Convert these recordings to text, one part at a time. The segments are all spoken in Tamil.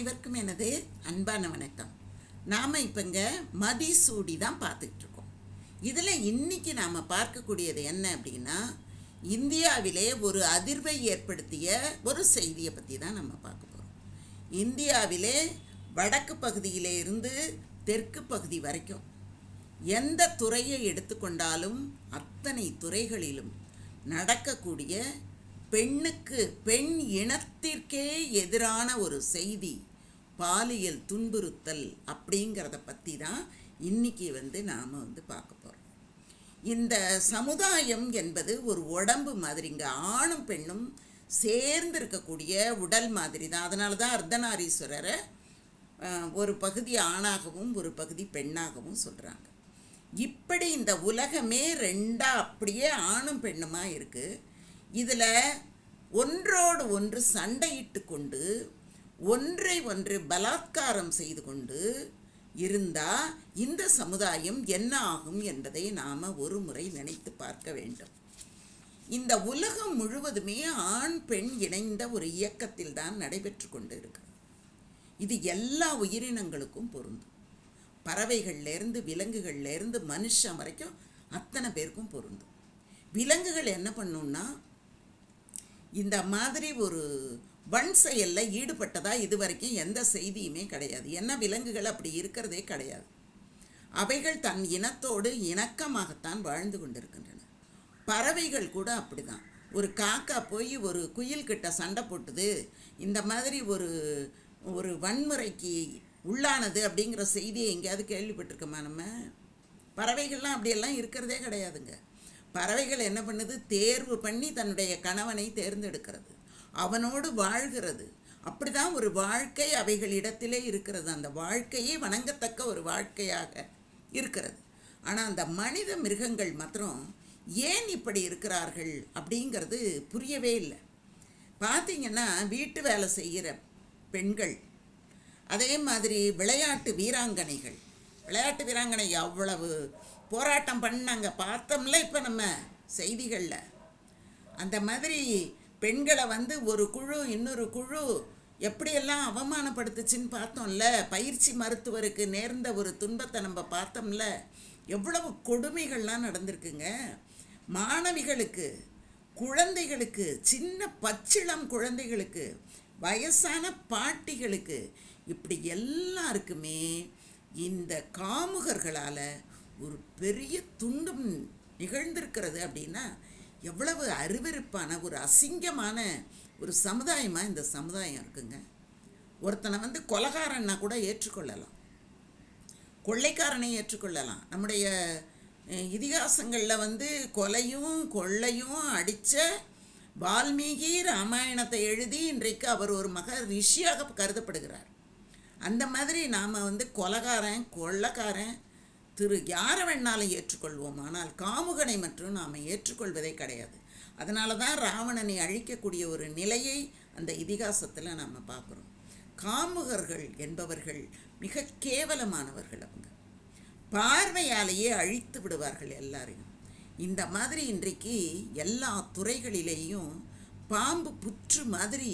அனைவருக்கும் எனது அன்பான வணக்கம். நாம் இப்போங்க மதிசூடி தான் பார்த்துக்கிட்டு இருக்கோம் இதில் இன்னைக்கு நாம் பார்க்கக்கூடியது என்ன அப்படின்னா இந்தியாவிலே ஒரு அதிர்வை ஏற்படுத்திய ஒரு செய்தியை பற்றி தான் நம்ம பார்க்க போகிறோம் இந்தியாவிலே வடக்கு பகுதியிலே இருந்து தெற்கு பகுதி வரைக்கும் எந்த துறையை எடுத்துக்கொண்டாலும் அத்தனை துறைகளிலும் நடக்கக்கூடிய பெண்ணுக்கு பெண் இனத்திற்கே எதிரான ஒரு செய்தி பாலியல் துன்புறுத்தல் அப்படிங்கிறத பற்றி தான் இன்னைக்கு வந்து நாம் வந்து பார்க்க போகிறோம் இந்த சமுதாயம் என்பது ஒரு உடம்பு மாதிரிங்க. ஆணும் பெண்ணும் சேர்ந்து இருக்கக்கூடிய உடல் மாதிரி தான். அதனால தான் அர்த்தநாரீஸ்வரரை ஒரு பகுதி ஆணாகவும் ஒரு பகுதி பெண்ணாகவும் சொல்கிறாங்க இப்படி இந்த உலகமே ரெண்டா அப்படியே ஆணும் பெண்ணுமா இருக்குது இதில் ஒன்றோடு ஒன்று சண்டையிட்டு கொண்டு ஒன்றை ஒன்று பலாத்காரம் செய்து கொண்டு இருந்தால் இந்த சமுதாயம் என்ன ஆகும் என்பதை நாம் ஒரு முறை நினைத்து பார்க்க வேண்டும். இந்த உலகம் முழுவதுமே ஆண் பெண் இணைந்த ஒரு இயக்கத்தில் தான் நடைபெற்று கொண்டு இருக்கு இது எல்லா உயிரினங்களுக்கும் பொருந்தும். பறவைகள்லேருந்து விலங்குகள்லேருந்து மனுஷன் வரைக்கும் அத்தனை பேருக்கும் பொருந்தும். விலங்குகள் என்ன பண்ணும்னா இந்த மாதிரி ஒரு வன் செயலில் ஈடுபட்டதா இது வரைக்கும் எந்த செய்தியுமே கிடையாது. என்ன விலங்குகள் அப்படி இருக்கிறதே கிடையாது. அவைகள் தன் இனத்தோடு இணக்கமாகத்தான் வாழ்ந்து கொண்டிருக்கின்றன. பறவைகள் கூட அப்படிதான். ஒரு காக்கா போய் ஒரு குயில்கிட்ட சண்டை போட்டுது இந்த மாதிரி ஒரு ஒரு வன்முறைக்கு உள்ளானது அப்படிங்கிற செய்தியை எங்கேயாவது கேள்விப்பட்டிருக்கோமா நம்ம? பறவைகள்லாம் அப்படியெல்லாம் இருக்கிறதே கிடையாதுங்க. பறவைகள் என்ன பண்ணுது? தேர்வு பண்ணி தன்னுடைய கணவனை தேர்ந்தெடுக்கிறது. அவனோடு வாழ்கிறது. அப்படிதான் ஒரு வாழ்க்கை அவைகளிடத்திலே இருக்கிறது. அந்த வாழ்க்கையே வணங்கத்தக்க ஒரு வாழ்க்கையாக இருக்கிறது. ஆனால் அந்த மனித மிருகங்கள் மாத்திரம் ஏன் இப்படி இருக்கிறார்கள் அப்படிங்கிறது புரியவே இல்லை. பார்த்தீங்கன்னா வீட்டு வேலை செய்கிற பெண்கள் அதே மாதிரி விளையாட்டு வீராங்கனைகள். விளையாட்டு வீராங்கனை அவ்வளவு போராட்டம் பண்ணாங்க. பார்த்தோம்ல இப்போ நம்ம செய்திகளில். அந்த மாதிரி பெண்களை வந்து ஒரு குழு இன்னொரு குழு எப்படியெல்லாம் அவமானப்படுத்துச்சின்னு பார்த்தோம்ல? பயிற்சி மருத்துவருக்கு நேர்ந்த ஒரு துன்பத்தை நம்ம பார்த்தோம்ல? எவ்வளவு கொடுமைகள்லாம் நடந்திருக்குங்க. மாணவிகளுக்கு குழந்தைகளுக்கு சின்ன பச்சிளம் குழந்தைகளுக்கு வயசான பாட்டிகளுக்கு இப்படி எல்லாருக்குமே இந்த காமுகர்களால் ஒரு பெரிய துண்டும் நிகழ்ந்திருக்கிறது அப்படின்னா எவ்வளவு அருவருப்பான ஒரு அசிங்கமான ஒரு சமுதாயமாக இந்த சமுதாயம் இருக்குங்க. ஒருத்தனை வந்து கொலகாரன்னா கூட ஏற்றுக்கொள்ளலாம். கொள்ளைக்காரனை ஏற்றுக்கொள்ளலாம். நம்முடைய இதிகாசங்களில் வந்து கொலையும் கொள்ளையும் அடித்த வால்மீகி ராமாயணத்தை எழுதி இன்றைக்கு அவர் ஒரு மக ரிஷியாக கருதப்படுகிறார். அந்த மாதிரி நாம் வந்து கொலகாரன் கொள்ளக்காரன் திரு யாரை வேணாலும் ஏற்றுக்கொள்வோம். ஆனால் காமுகனை மட்டும் நாம் ஏற்றுக்கொள்வதே கிடையாது. அதனால தான் ராவணனை அழிக்கக்கூடிய ஒரு நிலையை அந்த இதிகாசத்தில் நாம் பார்க்குறோம். காமுகர்கள் என்பவர்கள் மிக கேவலமானவர்கள் அவங்க. பார்வையாலேயே அழித்து விடுவார்கள் எல்லாரையும். இந்த மாதிரி இன்றைக்கு எல்லா துறைகளிலேயும் பாம்பு புற்று மாதிரி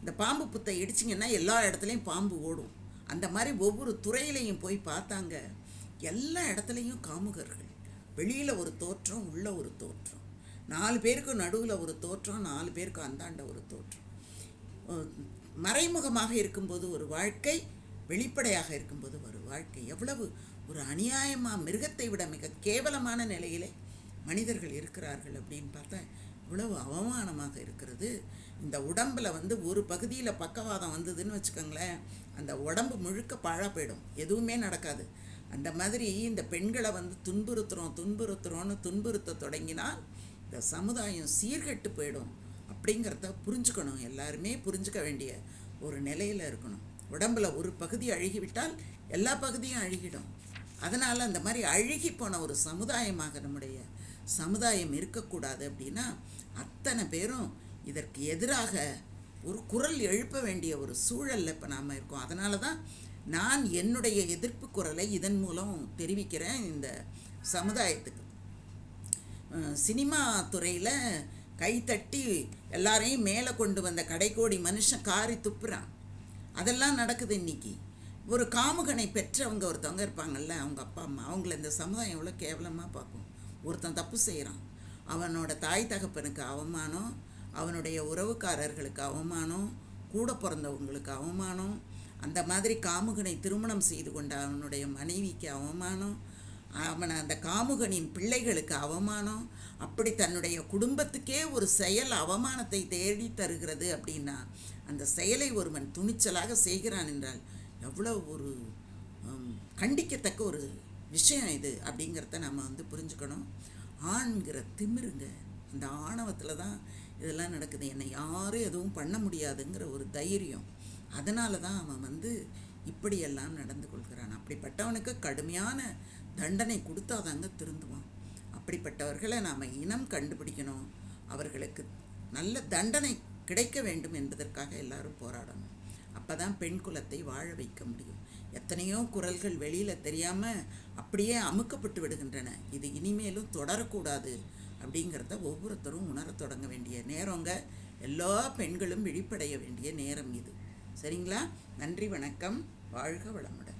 இந்த பாம்பு புத்தை இடிச்சிங்கன்னா எல்லா இடத்துலையும் பாம்பு ஓடும். அந்த மாதிரி ஒவ்வொரு துறையிலையும் போய் பார்த்தாங்க. எல்லா இடத்துலையும் காமுகர்கள். வெளியில் ஒரு தோற்றம் உள்ள ஒரு தோற்றம். நாலு பேருக்கு நடுவில் ஒரு தோற்றம் நாலு பேருக்கு அந்தாண்ட ஒரு தோற்றம். மறைமுகமாக இருக்கும்போது ஒரு வாழ்க்கை வெளிப்படையாக இருக்கும்போது ஒரு வாழ்க்கை. எவ்வளவு ஒரு அநியாயமாக மிருகத்தை விட மிக கேவலமான நிலையிலே மனிதர்கள் இருக்கிறார்கள் அப்படின்னு பார்த்தா இவ்வளவு அவமானமாக இருக்கிறது. இந்த உடம்பில் வந்து ஒரு பகுதியில் பக்கவாதம் வந்ததுன்னு வச்சுக்கோங்களேன் அந்த உடம்பு முழுக்க பாழாக போயிடும். எதுவுமே நடக்காது. அந்த மாதிரி இந்த பெண்களை வந்து துன்புறுத்துகிறோம் துன்புறுத்துகிறோன்னு துன்புறுத்த தொடங்கினால் இந்த சமுதாயம் சீர்கெட்டு போயிடும் அப்படிங்கிறத புரிஞ்சுக்கணும். எல்லாருமே புரிஞ்சுக்க வேண்டிய ஒரு நிலையில் இருக்கணும். உடம்புல ஒரு பகுதி அழுகிவிட்டால் எல்லா பகுதியும் அழுகிடும். அதனால் அந்த மாதிரி அழுகி போன ஒரு சமுதாயமாக நம்முடைய சமுதாயம் இருக்கக்கூடாது அப்படின்னா அத்தனை பேரும் இதற்கு எதிராக ஒரு குரல் எழுப்ப வேண்டிய ஒரு சூழலில் இப்போ நாம் இருக்கோம். அதனால தான் நான் என்னுடைய எதிர்ப்பு குரலை இதன் மூலம் தெரிவிக்கிறேன் இந்த சமுதாயத்துக்கு. சினிமா துறையில் கைத்தட்டி எல்லாரையும் மேலே கொண்டு வந்த கடைக்கோடி மனுஷன் காரி துப்புறான். அதெல்லாம் நடக்குது இன்னைக்கு. ஒரு காமுகனை பெற்றவங்க ஒருத்தவங்க இருப்பாங்கல்ல அவங்க அப்பா அம்மா அவங்கள இந்த சமுதாயம் எவ்வளோ கேவலமாக பார்க்கும். ஒருத்தன் தப்பு செய்கிறான் அவனோட தாய் தகப்பனுக்கு அவமானம் அவனுடைய உறவுக்காரர்களுக்கு அவமானம் கூட பிறந்தவங்களுக்கு அவமானம் அந்த மாதிரி காமுகனை திருமணம் செய்து கொண்ட அவனுடைய மனைவிக்கு அவமானம் அவனை அந்த காமுகனின் பிள்ளைகளுக்கு அவமானம் அப்படி தன்னுடைய குடும்பத்துக்கே ஒரு செயல் அவமானத்தை தேடி தருகிறது அப்படின்னா அந்த செயலை ஒருவன் துணிச்சலாக செய்கிறான் என்றால் எவ்வளோ ஒரு கண்டிக்கத்தக்க ஒரு விஷயம் இது அப்படிங்கிறத நம்ம வந்து புரிஞ்சுக்கணும். ஆண்கிற திமிருங்க. அந்த ஆணவத்தில் தான் இதெல்லாம் நடக்குது. என்னை யாரும் எதுவும் பண்ண முடியாதுங்கிற ஒரு தைரியம். அதனால தான் அவன் வந்து இப்படியெல்லாம் நடந்து கொள்கிறான். அப்படிப்பட்டவனுக்கு கடுமையான தண்டனை கொடுத்தாதாங்க திருந்துவான். அப்படிப்பட்டவர்களை நாம் இனம் கண்டுபிடிக்கணும். அவர்களுக்கு நல்ல தண்டனை கிடைக்க வேண்டும் என்பதற்காக எல்லாரும் போராடணும். அப்போ தான் பெண் குலத்தை வாழ வைக்க முடியும். எத்தனையோ குரல்கள் வெளியில் தெரியாமல் அப்படியே அமுக்கப்பட்டு விடுகின்றன. இது இனிமேலும் தொடரக்கூடாது அப்படிங்கிறத ஒவ்வொருத்தரும் உணரத் தொடங்க வேண்டிய நேரங்க. எல்லா பெண்களும் விழிப்படைய வேண்டிய நேரம் இது. சரிங்களா? நன்றி வணக்கம். வாழ்க வளமுடன்.